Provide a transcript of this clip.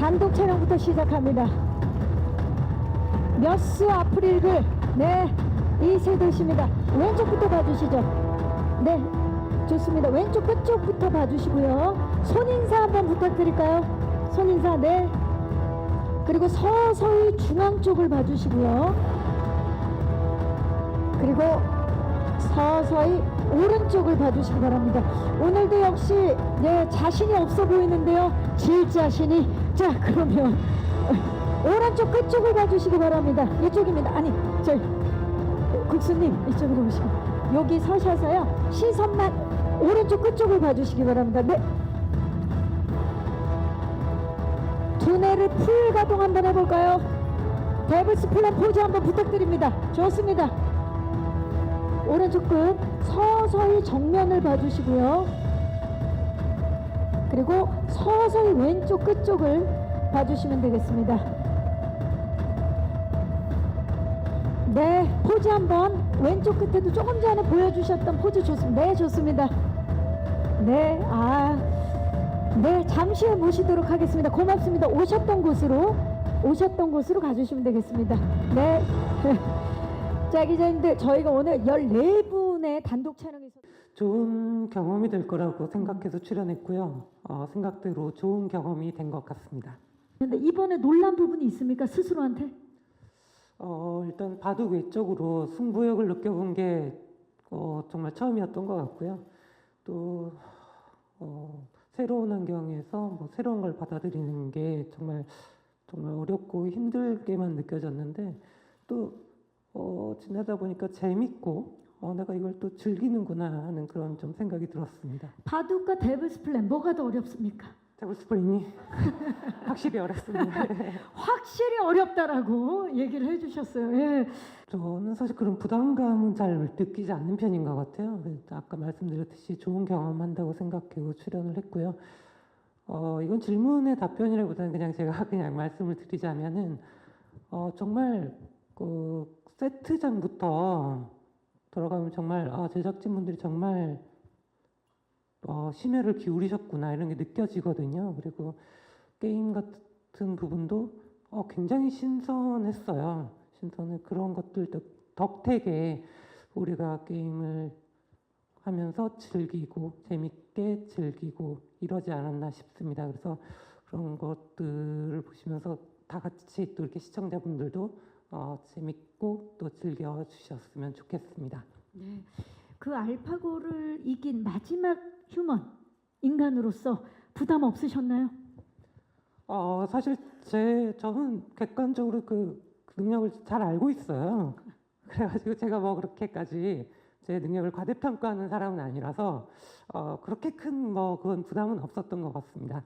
단독 촬영부터 시작합니다. 몇수 앞을 읽을 네 이세도씨입니다. 왼쪽부터 봐주시죠. 네 좋습니다. 왼쪽 끝쪽부터 봐주시고요. 손인사 한번 부탁드릴까요? 손인사 네. 그리고 서서히 중앙 쪽을 봐주시고요. 그리고 서서히 오른쪽을 봐주시기 바랍니다. 오늘도 역시 예, 자신이 없어 보이는데요. 질 자신이 자 그러면 오른쪽 끝쪽을 봐주시기 바랍니다. 이쪽입니다. 아니 저희 국수님 이쪽으로 오시고 여기 서셔서요 시선만 오른쪽 끝쪽을 봐주시기 바랍니다. 네. 두뇌를 풀 가동 한번 해볼까요? 데블스 플랜 포즈 한번 부탁드립니다. 좋습니다. 오른쪽 끝 서서히 정면을 봐주시고요. 그리고 서서히 왼쪽 끝쪽을 봐주시면 되겠습니다. 네, 포즈 한번 왼쪽 끝에도 조금 전에 보여주셨던 포즈 좋습니다. 네, 좋습니다. 네, 아, 네, 잠시 후에 모시도록 하겠습니다. 고맙습니다. 오셨던 곳으로 오셨던 곳으로 가주시면 되겠습니다. 네. 자, 기자님들, 저희가 오늘 14분의 단독 촬영에서 좋은 경험이 될 거라고 생각해서 출연했고요. 어, 생각대로 좋은 경험이 된 것 같습니다. 근데 이번에 놀란 부분이 있습니까? 스스로한테? 어, 일단 바둑 외적으로 승부욕을 느껴본 게 어, 정말 처음이었던 것 같고요. 또 어, 새로운 환경에서 뭐 새로운 걸 받아들이는 게 정말 정말 어렵고 힘들게만 느껴졌는데 또 어, 지나다 보니까 재밌고 어, 내가 이걸 또 즐기는구나 하는 그런 좀 생각이 들었습니다. 바둑과 데블스 플랜 뭐가 더 어렵습니까? 데블 스프링이 확실히 어렵습니다. 확실히 어렵다라고 얘기를 해주셨어요. 예. 저는 사실 그런 부담감은 잘 느끼지 않는 편인 것 같아요. 아까 말씀드렸듯이 좋은 경험한다고 생각하고 출연을 했고요. 어, 이건 질문의 답변이라기보다는 그냥 제가 그냥 말씀을 드리자면은 어, 정말 그 세트장부터 들어가면 정말 아, 제작진분들이 정말 어, 심혈을 기울이셨구나 이런 게 느껴지거든요. 그리고 게임 같은 부분도 어, 굉장히 신선했어요. 신선해 그런 것들 도 덕택에 우리가 게임을 하면서 즐기고 재밌게 즐기고 이러지 않았나 싶습니다. 그래서 그런 것들을 보시면서 다 같이 또 이렇게 시청자분들도 어, 재밌고 또 즐겨 주셨으면 좋겠습니다. 네. 그 알파고를 이긴 마지막 휴먼 인간으로서 부담 없으셨나요? 어, 사실 제 저는 객관적으로 그 능력을 잘 알고 있어요. 그래가지고 제가 뭐 그렇게까지 제 능력을 과대평가하는 사람은 아니라서 어, 그렇게 큰 뭐 그건 부담은 없었던 것 같습니다.